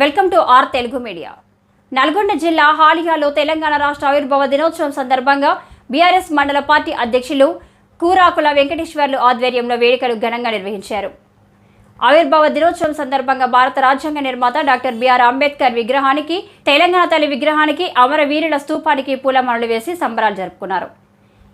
Welcome to R Telugu media. Nalgonda జిల్లా హాలియాలో తెలంగాణ రాష్ట్ర ఆవిర్భావ దినోత్సవం సందర్భంగా బీఆర్ఎస్ మండల పార్టీ అధ్యక్షులు కూరాకుల వెంకటేశ్వర్లు ఆధ్వర్యంలో వేడుకలు ఘనంగా నిర్వహించారు. ఆవిర్భావ దినోత్సవం సందర్భంగా భారత రాజ్యాంగ నిర్మాత డాక్టర్ బిఆర్ అంబేద్కర్ విగ్రహానికి తెలంగాణ తల్లి విగ్రహానికి అమరవీరుల స్తూపానికి పూలమాలలు వేసి సంబరాలు జరుపుకున్నారు.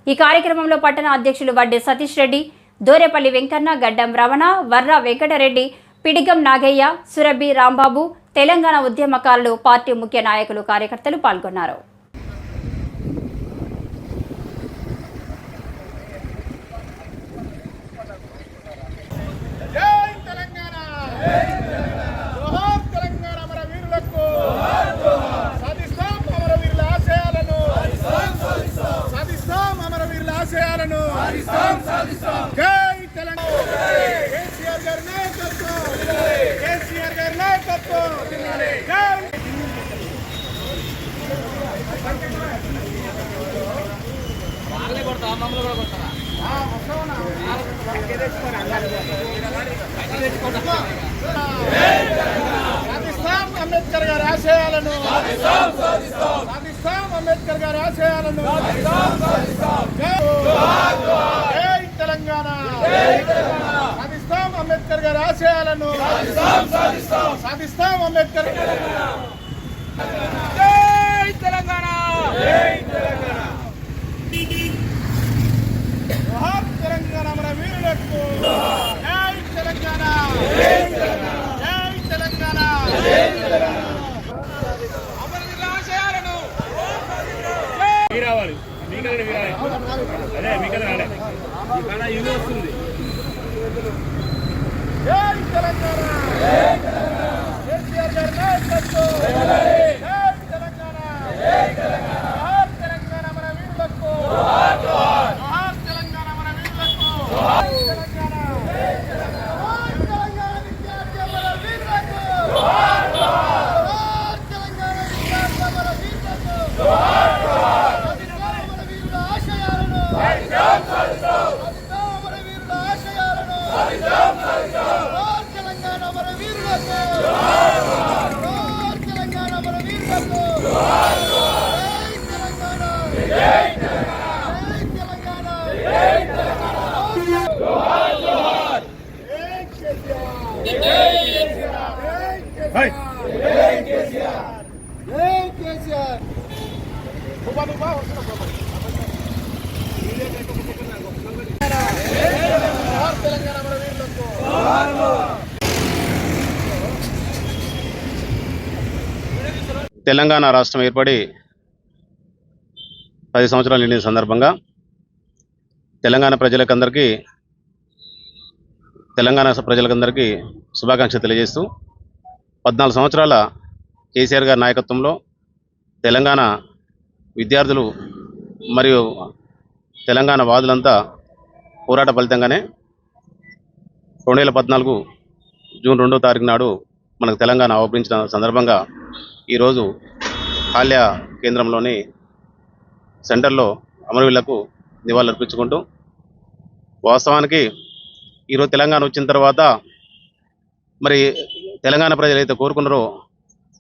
ఈ కార్యక్రమంలో పట్టణ అధ్యక్షులు వడ్డే సతీష్ రెడ్డి దోరేపల్లి వెంకన్న గడ్డం రమణ వర్ర వెంకటరెడ్డి పిడిగం నాగయ్య సురభి రాంబాబు తెలంగాణ ఉద్యమకారులు పార్టీ ముఖ్య నాయకులు కార్యకర్తలు పాల్గొన్నారు. సాధిస్తాం ఆశయాలను. సాధిస్తాం అమర వీరుల ఆశయాలను జై తెలంగాణ కేసీఆర్ గారి నాయకత్వం కేసీఆర్ గారి నాయకత్వం జై సాధిస్తాం అంబేద్కర్ గారి ఆశయాలను సాధిస్తాం అంబేద్కర్ గారి ఆశయాలను జై తెలంగాణ. సాధిస్తాం అంబేద్కర్ గారి ఆశయాలను సాధిస్తాం అంబేద్కర్ జై తెలంగాణ. జోహార్ తెలంగాణ మన జై తెలంగాణ జై తెలంగాణ అమరవీరుల ఆశయాలను రావాలి మీకన్నా వీరాలి అదే మీకన్నా రాలే ఇక్కడ ఇల్లు వస్తుంది జై తెలంగాణ కేసీఆర్ గారి నాయకత్వం జై తెలంగాణ జోహార్ తెలంగాణ మన వీరులకు జోహార్ తెలంగాణ మన వీరులకు జై తెలంగాణ జోహార్ తెలంగాణ విద్యార్థి అమర వీరులకు జోహార్ తెలంగాణ విద్యార్థి అమర వీరులకు సాధిస్తాం అమర వీరుల ఆశయాలను సాధిస్తాం అమర వీరుల ఆశయాలను జోహార్ తెలంగాణ మన వీరులకు జోహార్ తెలంగాణ అమర వీరులకు జై తెలంగాణ జై తెలంగాణ జై తెలంగాణ జోహార్ జోహార్ జై కేసీఆర్ జై కేసీఆర్ జై కేసీఆర్ జై కేసీఆర్ దుబా దుబా వస్తున్నా బాబా జోహార్ తెలంగాణ అమర వీరులకు తెలంగాణ రాష్ట్రం ఏర్పడి పది సంవత్సరాలు నిండిన సందర్భంగా తెలంగాణ ప్రజలకందరికీ తెలంగాణ ప్రజలకందరికీ శుభాకాంక్షలు తెలియజేస్తూ పద్నాలుగు సంవత్సరాల కేసీఆర్ గారి నాయకత్వంలో తెలంగాణ విద్యార్థులు మరియు తెలంగాణ వాదులంతా పోరాట ఫలితంగానే రెండు వేల పద్నాలుగు జూన్ రెండో తారీఖు నాడు మనకు తెలంగాణ అవతరించిన సందర్భంగా ఈరోజు హాల్య కేంద్రంలోని సెంటర్లో అమరవీళ్ళకు నివాళులర్పించుకుంటూ వాస్తవానికి ఈరోజు తెలంగాణ వచ్చిన తర్వాత మరి తెలంగాణ ప్రజలు అయితే కోరుకున్నారో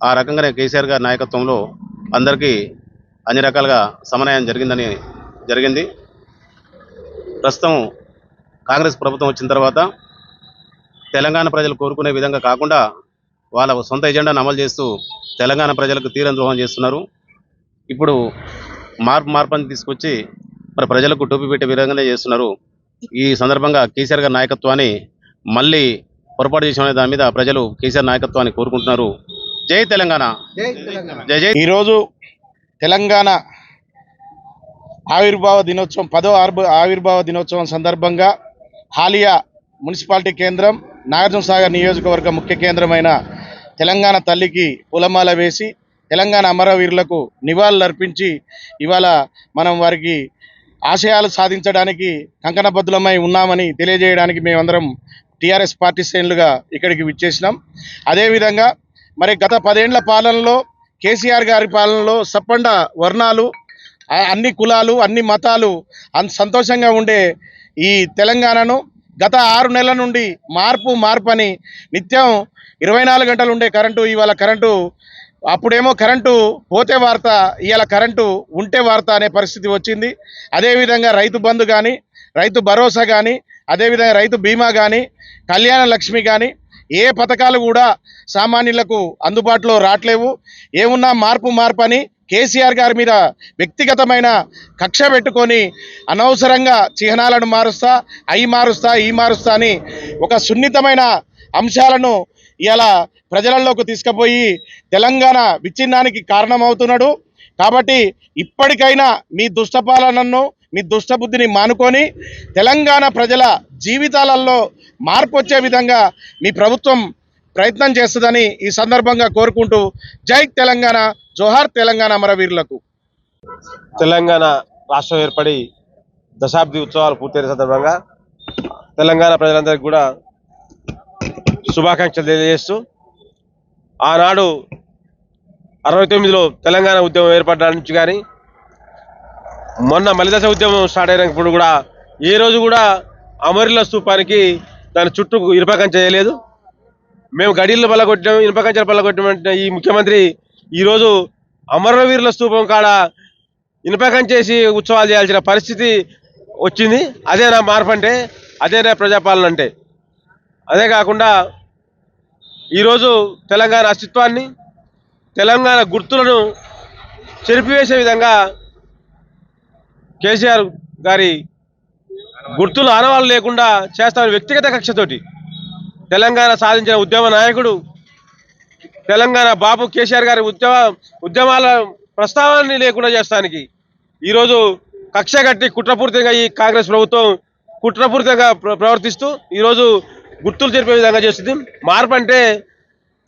ఆ రకంగానే కేసీఆర్ గారి నాయకత్వంలో అందరికీ అన్ని రకాలుగా సమన్వయం జరిగిందని జరిగింది. ప్రస్తుతం కాంగ్రెస్ ప్రభుత్వం వచ్చిన తర్వాత తెలంగాణ ప్రజలు కోరుకునే విధంగా కాకుండా వాళ్ళ సొంత ఎజెండాను అమలు చేస్తూ తెలంగాణ ప్రజలకు తీరం ద్రోహం చేస్తున్నారు. ఇప్పుడు మార్పు మార్పుని తీసుకొచ్చి మరి ప్రజలకు టోపీ పెట్టే విధంగానే చేస్తున్నారు. ఈ సందర్భంగా కేసీఆర్ గారి నాయకత్వాన్ని మళ్ళీ పొరపాటు చేసిన దాని మీద ప్రజలు కేసీఆర్ నాయకత్వాన్ని కోరుకుంటున్నారు. జై తెలంగాణ. జై జై. ఈరోజు తెలంగాణ ఆవిర్భావ దినోత్సవం పదో ఆర్భ- ఆవిర్భావ దినోత్సవం సందర్భంగా హాలియా మున్సిపాలిటీ కేంద్రం నాగార్జున సాగర్ నియోజకవర్గ ముఖ్య కేంద్రమైన తెలంగాణ తల్లికి పూలమాల వేసి తెలంగాణ అమరవీరులకు నివాళులర్పించి ఇవాళ మనం వారికి ఆశయాలు సాధించడానికి కంకణబద్ధులమై ఉన్నామని తెలియజేయడానికి మేమందరం టీఆర్ఎస్ పార్టీ శ్రేణులుగా ఇక్కడికి విచ్చేసినాం. అదేవిధంగా మరి గత పదేండ్ల పాలనలో కేసీఆర్ గారి పాలనలో సప్పండ వర్ణాలు అన్ని కులాలు అన్ని మతాలు అన్ సంతోషంగా ఉండే ఈ తెలంగాణను గత ఆరు నెలల నుండి మార్పు మార్పు అని నిత్యం ఇరవై నాలుగు గంటలు ఉండే కరెంటు ఇవాళ కరెంటు అప్పుడేమో కరెంటు పోతే వార్త ఇవాళ కరెంటు ఉంటే వార్త అనే పరిస్థితి వచ్చింది. అదేవిధంగా రైతు బంధు కానీ రైతు భరోసా కానీ అదేవిధంగా రైతు బీమా కానీ కళ్యాణ లక్ష్మి కానీ ఏ పథకాలు కూడా సామాన్యులకు అందుబాటులో రావట్లేవు ఏమున్నా మార్పు మార్పు అని కేసీఆర్ గారి మీద వ్యక్తిగతమైన కక్ష పెట్టుకొని అనవసరంగా చిహ్నాలను మారుస్తా అయి మారుస్తా ఈ మారుస్తా అని ఒక సున్నితమైన అంశాలను ఇలా ప్రజలలోకి తీసుకుపోయి తెలంగాణ విచ్ఛిన్నానికి కారణమవుతున్నాడు. కాబట్టి ఇప్పటికైనా మీ దుష్టపాలనను మీ దుష్టబుద్ధిని మానుకొని తెలంగాణ ప్రజల జీవితాలలో మార్పు వచ్చే విధంగా మీ ప్రభుత్వం ప్రయత్నం చేస్తుందని ఈ సందర్భంగా కోరుకుంటూ జై తెలంగాణ జోహార్ తెలంగాణ అమరవీరులకు. తెలంగాణ రాష్ట్రం ఏర్పడి దశాబ్ది ఉత్సవాలు పూర్తయిన సందర్భంగా తెలంగాణ ప్రజలందరికీ కూడా శుభాకాంక్షలు తెలియజేస్తూ ఆనాడు అరవై తొమ్మిదిలో తెలంగాణ ఉద్యమం ఏర్పడ్డ నుంచి కానీ మొన్న మలిదశ ఉద్యమం స్టార్ట్ అయినప్పుడు కూడా ఏ రోజు కూడా అమరుల స్తూపానికి దాని చుట్టూ ఇరుపకం చేయలేదు మేము గడిళ్ళు పల్లగొట్టాం ఇనుపకంచెలు పల్లగొట్టామంటే ఈ ముఖ్యమంత్రి ఈరోజు అమరవీరుల స్తూపం కాడ ఇనుపకంచేసి ఉత్సవాలు చేయాల్సిన పరిస్థితి వచ్చింది. అదే నా మార్పు అంటే అదే నా ప్రజాపాలన అంటే. అదే కాకుండా ఈరోజు తెలంగాణ అస్తిత్వాన్ని తెలంగాణ గుర్తులను చెరిపివేసే విధంగా కేసీఆర్ గారి గుర్తులు ఆనవాళ్ళు లేకుండా చేస్తామని వ్యక్తిగత కక్షతోటి తెలంగాణ సాధించిన ఉద్యమ నాయకుడు తెలంగాణ బాబు కేసీఆర్ గారి ఉద్యమ ఉద్యమాల ప్రస్తావాన్ని లేకుండా చేస్తానికి ఈరోజు కక్ష కట్టి కుట్రపూరితంగా ఈ కాంగ్రెస్ ప్రభుత్వం కుట్రపూరితంగా ప్ర- ప్రవర్తిస్తూ ఈరోజు గుర్తులు జరిపే విధంగా చేస్తుంది. మార్పు అంటే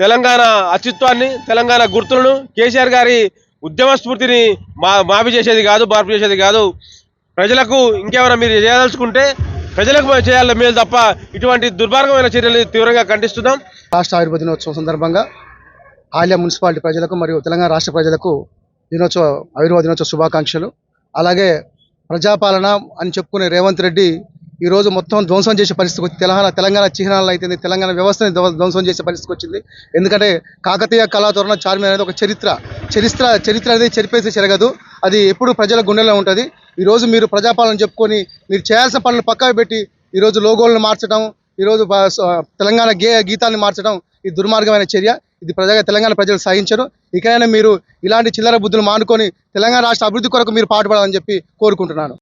తెలంగాణ అస్తిత్వాన్ని తెలంగాణ గుర్తులను కేసీఆర్ గారి ఉద్యమ స్ఫూర్తిని మా మాఫీ చేసేది కాదు మార్పు చేసేది కాదు. ప్రజలకు ఇంకేమైనా మీరు చేయదలుచుకుంటే ప్రజలకు చేయాలి మేలు తప్ప ఇటువంటి దుర్మార్గమైన చర్యలు తీవ్రంగా ఖండిస్తున్నాం. రాష్ట్ర ఆయుర్వేద దినోత్సవం సందర్భంగా ఆలయా మున్సిపాలిటీ ప్రజలకు మరియు తెలంగాణ రాష్ట్ర ప్రజలకు దినోత్సవ ఆయుర్వేద దినోత్సవ శుభాకాంక్షలు. అలాగే ప్రజాపాలన అని చెప్పుకునే రేవంత్ రెడ్డి ఈ రోజు మొత్తం ధ్వంసం చేసే పరిస్థితికి వచ్చింది తెలంగాణ తెలంగాణ చిహ్నాలు అయితే తెలంగాణ వ్యవస్థని ధ్వంసం చేసే పరిస్థితికి వచ్చింది. ఎందుకంటే కాకతీయ కళాతోరణ చార్మి అనేది ఒక చరిత్ర. చరిత్ర చరిత్ర అనేది చెరిపేసి చెరగదు. అది ఎప్పుడు ప్రజల గుండెలో ఉంటుంది. ఈరోజు మీరు ప్రజాపాలన చెప్పుకొని మీరు చేయాల్సిన పనులు పక్కకు పెట్టి ఈరోజు లోగోలను మార్చడం ఈరోజు తెలంగాణ గే గీతాన్ని మార్చడం ఇది దుర్మార్గమైన చర్య. ఇది ప్రజగా తెలంగాణ ప్రజలు సహించరు. ఇకైనా మీరు ఇలాంటి చిల్లర బుద్ధులు మానుకొని తెలంగాణ రాష్ట్ర అభివృద్ధి కొరకు మీరు పాటుపడాలని చెప్పి కోరుకుంటున్నాను.